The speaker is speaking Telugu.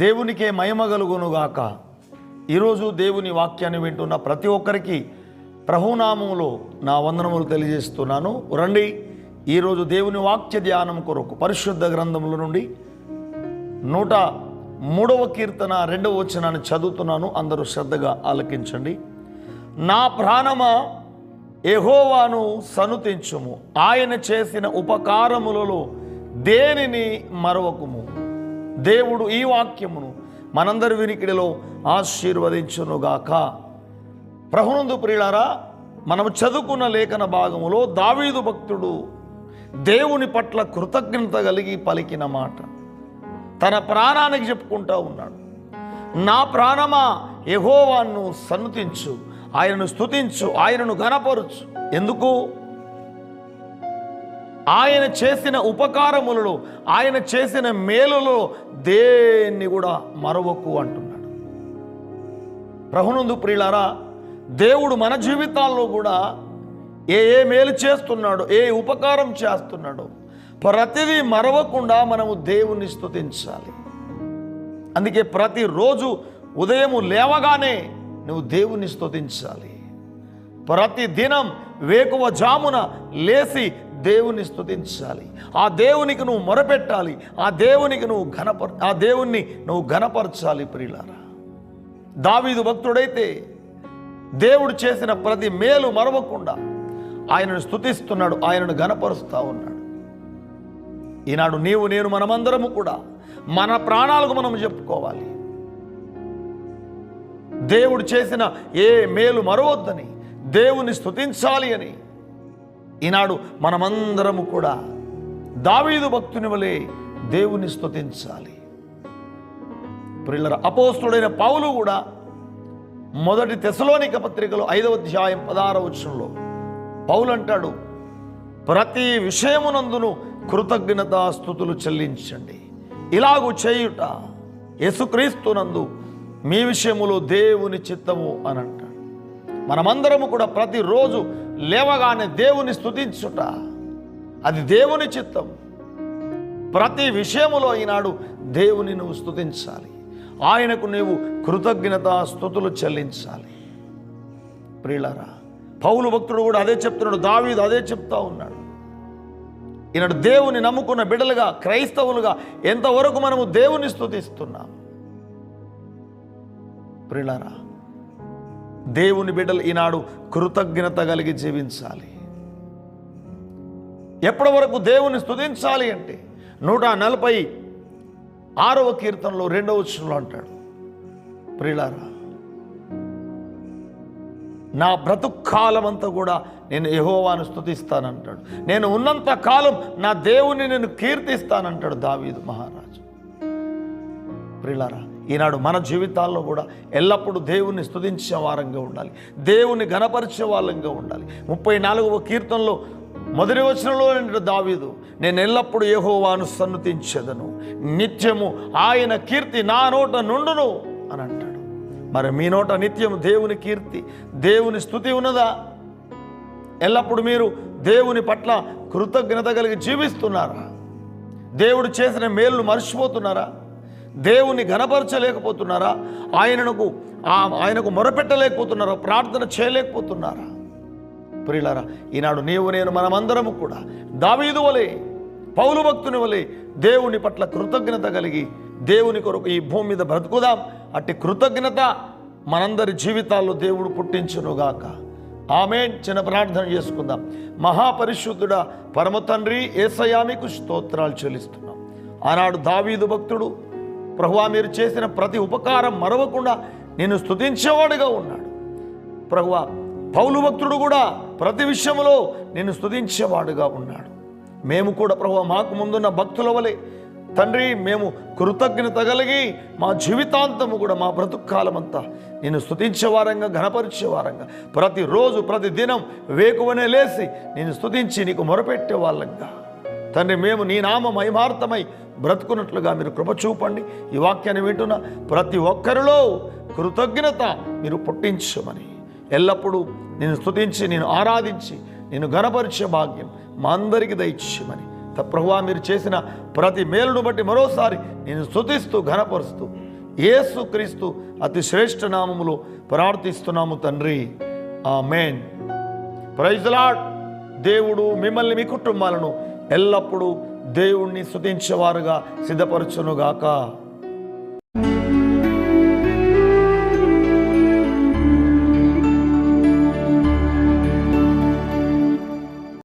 దేవునికే మహిమ కలుగునుగాక ఈరోజు దేవుని వాక్యాన్ని వింటున్న ప్రతి ఒక్కరికి ప్రభునామంలో నా వందనములు తెలియజేస్తున్నాను. రండి ఈరోజు దేవుని వాక్య ధ్యానం కొరకు పరిశుద్ధ గ్రంథముల నుండి నూట మూడవ కీర్తన రెండవ వచనాన్ని చదువుతున్నాను. అందరూ శ్రద్ధగా ఆలకించండి. నా ప్రాణమా ఎహోవాను సనుతించుము. ఆయన చేసిన ఉపకారములలో దేనిని మరవకుము? దేవుడు ఈ వాక్యమును మనందరి వినికిడిలో ఆశీర్వదించునుగాక. ప్రహునందు ప్రియులారా మనం చదువుకున్న లేఖన భాగములో దావీదు భక్తుడు దేవుని పట్ల కృతజ్ఞత కలిగి పలికిన మాట. తన ప్రాణానికి చెప్పుకుంటా ఉన్నాడు. నా ప్రాణమా యెహోవాను సన్నుతించు ఆయనను స్తుతించు ఆయనను ఘనపరుచు. ఎందుకు? ఆయన చేసిన ఉపకారములలో ఆయన చేసిన మేలులో దేన్ని కూడా మరవకు అంటున్నాడు. ప్రభునందు ప్రియులారా దేవుడు మన జీవితాల్లో కూడా ఏ ఏ మేలు చేస్తున్నాడో ఏ ఉపకారం చేస్తున్నాడో ప్రతిదీ మరవకుండా మనము దేవుణ్ణి స్తుతించాలి. అందుకే ప్రతిరోజు ఉదయము లేవగానే నువ్వు దేవుణ్ణి స్తుతించాలి. ప్రతి దినం వేకువ జామున లేచి దేవుణ్ణి స్థుతించాలి ఆ దేవునికి నువ్వు మొరపెట్టాలి. ఆ దేవునికి నువ్వు ఘనపర ఆ దేవుణ్ణి నువ్వు ఘనపరచాలి ప్రియులారా. దావీదు భక్తుడైతే దేవుడు చేసిన ప్రతి మేలు మరవకుండా ఆయనను స్తుతిస్తున్నాడు ఆయనను ఘనపరుస్తూ ఉన్నాడు. ఈనాడు నీవు నేను మనమందరము కూడా మన ప్రాణాలకు మనం చెప్పుకోవాలి. దేవుడు చేసిన ఏ మేలు మరవద్దని దేవుని స్థుతించాలి అని ఈనాడు మనమందరము కూడా దావీదు భక్తుని వలె దేవుని స్తుతించాలి. ప్రిల్లర అపోస్తుడైన పౌలు కూడా మొదటి తెశలోనిక పత్రికలో ఐదవ అధ్యాయం పదహారవ వచనంలో పౌలు అంటాడు ప్రతి విషయమునందును కృతజ్ఞతా స్థుతులు చెల్లించండి. ఇలాగు చేయుట యేసుక్రీస్తునందు మీ విషయములో దేవుని చిత్తము అని అంటాడు మనమందరము కూడా ప్రతిరోజు లేవగానే దేవుని స్థుతించుట అది దేవుని చిత్తం. ప్రతి విషయములో ఈనాడు దేవుని నువ్వు స్థుతించాలి ఆయనకు నీవు కృతజ్ఞత స్థుతులు చెల్లించాలి. ప్రియులరా పౌలు భక్తుడు కూడా అదే చెప్తున్నాడు దావీదు అదే చెప్తా ఉన్నాడు. ఈనాడు దేవుని నమ్ముకున్న బిడలుగా క్రైస్తవులుగా ఎంతవరకు మనము దేవుని స్థుతిస్తున్నాం ప్రియులరా దేవుని బిడ్డలు ఈనాడు కృతజ్ఞత కలిగి జీవించాలి. ఎప్పటి వరకు దేవుని స్తుతించాలి అంటే నూట నలభై ఆరవ కీర్తనలో రెండవ వచనంలో అంటాడు. ప్రిలారా నా బ్రతుకాలం అంతా కూడా నేను యహోవాను స్తుతిస్తానంటాడు. నేను ఉన్నంత కాలం నా దేవుని నేను కీర్తిస్తానంటాడు దావీదు మహారాజు. ప్రిలారా ఈనాడు మన జీవితాల్లో కూడా ఎల్లప్పుడూ దేవుణ్ణి స్థుతించే వారంగా ఉండాలి. దేవుని గణపరిచే వాళ్ళంగా ఉండాలి. ముప్పై నాలుగవ కీర్తనలో మొదటి వచనంలో దావీదు నేను ఎల్లప్పుడూ యహోవాను సన్నుతించెదను. నిత్యము ఆయన కీర్తి నా నోట నుండును అని అంటాడు. మరి మీ నోట నిత్యము దేవుని కీర్తి దేవుని స్థుతి ఉన్నదా? ఎల్లప్పుడు మీరు దేవుని పట్ల కృతజ్ఞత కలిగి జీవిస్తున్నారా? దేవుడు చేసిన మేలు మర్చిపోతున్నారా? దేవుని ఘనపరచలేకపోతున్నారా ఆయనకు ఆ- ఆయనకు మొరపెట్టలేకపోతున్నారా? ప్రార్థన చేయలేకపోతున్నారా? ప్రియులారా ఈనాడు నీవు నేను మనమందరము కూడా దావీదు వలె పౌలు భక్తుని వలె దేవుని పట్ల కృతజ్ఞత కలిగి దేవుని కొరకు ఈ భూమి మీద బ్రతుకుదాం. అట్టి కృతజ్ఞత మనందరి జీవితాల్లో దేవుడు పుట్టించునుగాక. ఆమె చిన్న ప్రార్థన చేసుకుందాం. మహాపరిశుద్ధుడ పరమ తండ్రి ఏసయామికు స్తోత్రాలు చెల్లిస్తున్నాం. ఆనాడు దావీదు భక్తుడు ప్రభువా మీరు చేసిన ప్రతి ఉపకారం మరవకుండా నేను స్తుతించేవాడుగా ఉన్నాడు. ప్రభువా పౌలు భక్తుడు కూడా ప్రతి విషయంలో నేను స్తుతించేవాడుగా ఉన్నాడు. మేము కూడా ప్రభు మాకు ముందున్న భక్తుల వలె తండ్రి మేము కృతజ్ఞత కలిగి మా జీవితాంతము కూడా మా బ్రతుకాలమంతా నేను స్థుతించేవారంగా ఘనపరిచేవారంగా ప్రతిరోజు ప్రతి దినం వేకువనే లేచి నేను స్థుతించి నీకు మొరపెట్టే వాళ్ళంగా తండ్రి మేము నీ నామ మహిమార్థమై బ్రతుకున్నట్లుగా మీరు కృప చూపండి. ఈ వాక్యాన్ని వింటున్న ప్రతి ఒక్కరిలో కృతజ్ఞత మీరు పుట్టించమని. ఎల్లప్పుడూ నేను స్తుతించి నేను ఆరాధించి నేను గణపరిచే భాగ్యం మా అందరికీ దయచేయమని. ప్రభువా మీరు చేసిన ప్రతి మేలును బట్టి మరోసారి నేను స్తుతిస్తూ ఘనపరుస్తూ యేసుక్రీస్తు అతి శ్రేష్ఠ నామములో ప్రార్థిస్తున్నాము తండ్రి. ఆ మేన్ ప్రైజ్లాడ్ దేవుడు మిమ్మల్ని మీ కుటుంబాలను ఎల్లప్పుడూ దేవుణ్ణి స్థుతించేవారుగా సిద్ధపరచునుగాక.